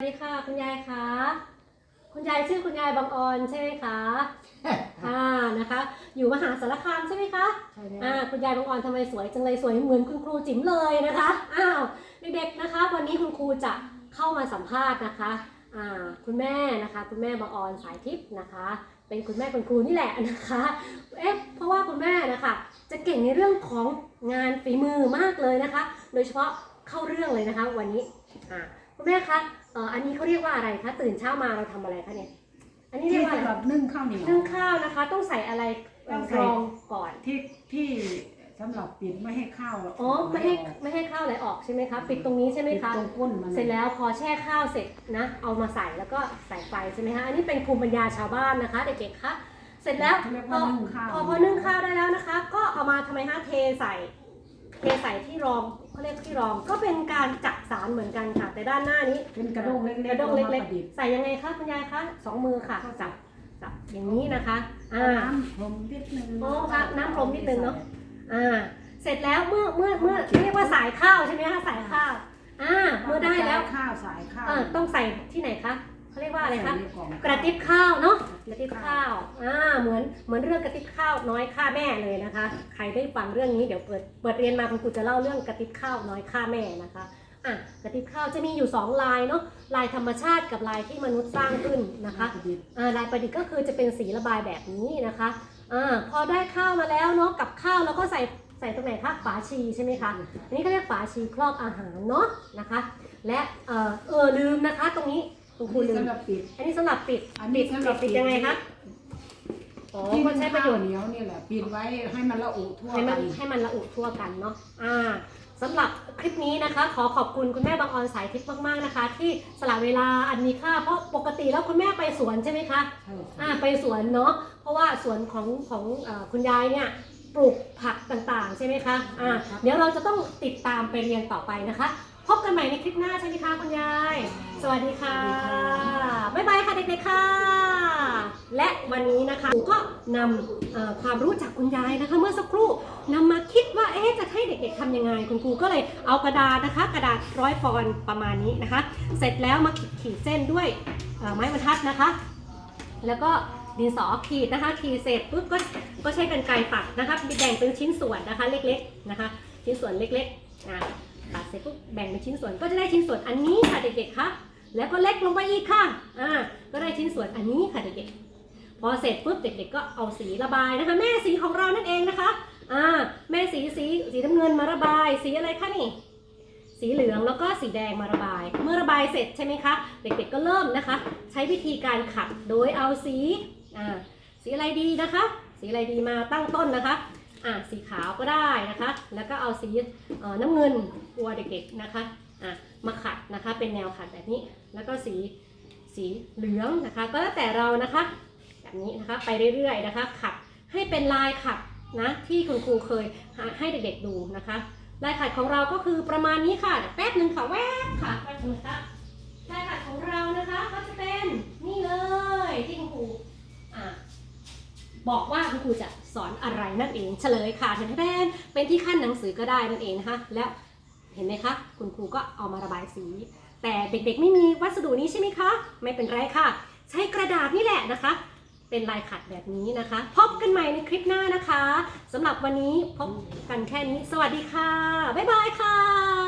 สวัสดีค่ะคุณยายคะคุณยายชื่อคุณยายบางออนใช่ไหมคะอ่านะคะ อยู่มหาสารคามใช่ไหมคะใช่แล้วอ่าคุณยายบางออนทำไมสวยจังเลยสวยเหมือนคุณครูจิ๋มเลยนะคะอ้าวเด็กๆนะคะ วันนี้คุณครูจะเข้ามาสัมภาษณ์นะคะอ่าคุณแม่นะคะ คุณแม่บางออนสายทิพย์นะคะ เป็นคุณแม่คุณครูนี่แหละนะคะเอ๊ะเพราะว่าคุณแม่นะคะจะเก่งในเรื่องของงานฝีมือมากเลยนะคะ โดยเฉพาะเข้าเรื่องเลยนะคะ วันนี้อ่าคุณแม่คะเอ่ออันนี้เขาเรียกว่าอะไรคะตื่นเช้ามาเราทำอะไรคะเนี่ยอันนี้เรีที่ยกว่าอะไรสำหรับนึ่งข้าวเหนียว นึ่งข้าวนะคะ ต้องใส่อะไรเอ่อต้องใส่รองก่อน ที่ที่สำหรับปิดไม่ให้ข้าวอ๋อไม่ให้ไม่ให้ข้าวไหลออกใช่ไหมคะปิดตรงนี้ใช่ไหมปิดคะ ตรงก้นมันเสร็จแล้วพอแช่ข้าวเสร็จนะเอามาใส่แล้วก็ใส่ไฟใช่ไหมคะอันนี้เป็นภูมิปัญญาชาวบ้านนะคะเด็กๆคะเสร็จแล้วเขาเรียกพว่าอนึ่งข้าวพอพอนึ่งข้าวได้แล้วนะคะ ก็เอามาทำไมคะเทใส่ เทใส่ที่รองเขาเรียกที่รองก็เป็นการจักสารเหมือนกันค่ะ แต่ด้านหน้านี้เป็นกระด้งเล็กๆกระด้งเล็กอามาประดิษฐ์ๆใส่ยังไงคะคุณยายคะสองมือค่ะจับจับอย่างนี้นะคะอ่าน้ำพรมนิดนึงโอ้ค่ะน้ำพรมนิดนึงเนอะอ่าเสร็จแล้วเมื่อเมื่อเมื่อเรียกว่าสายข้าวใช่ไหมคะสายข้าวอ่าเมื่อได้แล้วข้าวสายข้าวเออต้องใส่ที่ไหนคะ เขาเรียกว่าอะไรคะใส่ในล่องกระติบข้าวเนาะกระติบข้าวอ่าเหมือนเหมือนเรื่องกระติบข้าวน้อยค่าแม่เลยนะคะ ใครได้ฟังเรื่องนี้เดี๋ยวเปิดเปิดเรียนมาคุณครูจะเล่าเรื่องกระติบข้าวน้อยค่าแม่นะคะอะกระติบข้าวจะมีอยู่สองลายเนาะลายธรรมชาติกับลายที่มนุษย์สร้างขึ้นนะคะประดิษฐ์อ่าลายประดิษฐ์ก็คือจะเป็นสีระบายแบบนี้นะคะอ่าพอได้ข้าวมาแล้วเนาะกับข้าวแล้วก็ใส่ใส่ตรงไหนคะฝาชีใช่ไหมคะอันนี้ก็เรียกฝาชีครอบอาหารเนาะนะคะ และเออเออลืมนะคะ ตรงนี้ คุณครูลืมสำหรับปิด อันนี้สำหรับปิดอันนี้ปิดสำหรับปิดยังไงคะอ๋อที่ก็ใช้ประโยชน์ข้าวเหนียวนี่แหละปิดไว้ให้มันละอุทั่วให้ไปมันให้มันระอุทั่วกันเนาะอ่าสำหรับคลิปนี้นะคะ ขอขอบคุณคุณแม่บางออนสายทิพย์มากๆนะคะ ที่สละเวลาอันมีค่าเพราะปกติแล้วคุณแม่ไปสวนใช่ไหมคะ ใช่อ่าไปสวนเนาะเพราะว่าสวนของของเออคุณยายเนี่ยปลูกผักต่างๆ ใช่ไหมคะอ่าเดี๋ยวเราจะต้องติดตามไปเรียนต่อไปนะคะ พบกันใหม่ในคลิปหน้าใช่ไหมคะคุณยายส วัสดีค่ะ บ๊ายบายค่ะเด็กๆค่ะ และวันนี้นะคะหนูก็นำเอ่อความรู้จากคุณยายนะคะ เมื่อสักครู่นำมาคิดว่าเอ๊ะจะให้เด็กๆทำยังไง คุณครูก็เลยเอากระดาษนะคะ กระดาษร้อยปอนด์ประมาณนี้นะคะ เสร็จแล้วมาขีดขีดเส้นด้วยเอ่อไม้บรรทัดนะคะ แล้วก็ดินสอขีดนะคะขีดเสร็จปุ๊บก็ก็ใช้กรรไกรตัดนะคะแบ่งเป็นชิ้นส่วนนะคะ เล็กๆนะคะ ชิ้นส่วนเล็กๆอะตัดเสร็จปุ๊บแบ่งเป็นชิ้นส่วนก็จะได้ชิ้นส่วนอันนี้ค่ะเด็กๆคะ แล้วก็เล็กลงไปอีกค่ะ อ่า ก็ได้ชิ้นส่วนอันนี้ค่ะเด็กๆ พอเสร็จปุ๊บเด็กๆก็เอาสีระบายนะคะ แม่สีของเรานั่นเองนะคะ อ่า แม่สีสีสีน้ำเงินมาระบาย สีอะไรคะนี่ สีเหลืองแล้วก็สีแดงมาระบาย เมื่อระบายเสร็จใช่ไหมคะ เด็กๆก็เริ่มนะคะ ใช้วิธีการขัดโดยเอาสี อ่า สีอะไรดีนะคะ สีอะไรดีมาตั้งต้นนะคะอ่าสีขาวก็ได้นะคะ แล้วก็เอาสีน้ำเงินกลัวเด็กๆนะคะ อะมาขัดนะคะ เป็นแนวขัดแบบนี้ แล้วก็สีสีเหลืองนะคะ ก็แล้วแต่เรานะคะ แบบนี้นะคะไปเรื่อยๆนะคะ ขัดให้เป็นลายขัดนะที่คุณครูเคยให้เด็กๆดูนะคะ ลายขัดของเราก็คือประมาณนี้ค่ะแป๊บหนึ่งค่ะแวบค่ะแป๊บหนึงค่ะลายขัดของเรานะคะก็จะเป็นนี่เลยที่คุณครูอะบอกว่าคุณครูจะสอนอะไรนั่นเองเฉลยค่ะแทนแทนเป็นที่ขั้นหนังสือก็ได้นั่นเองนะคะแล้ว เห็นไหมคะ คุณครูก็เอามาระบายสี แต่เด็กๆไม่มีวัสดุนี้ใช่ไหมคะ ไม่เป็นไรค่ะ ใช้กระดาษนี่แหละนะคะ เป็นลายขัดแบบนี้นะคะ พบกันใหม่ในคลิปหน้านะคะสำหรับวันนี้พบกันแค่นี้ สวัสดีค่ะ บ๊ายบายค่ะ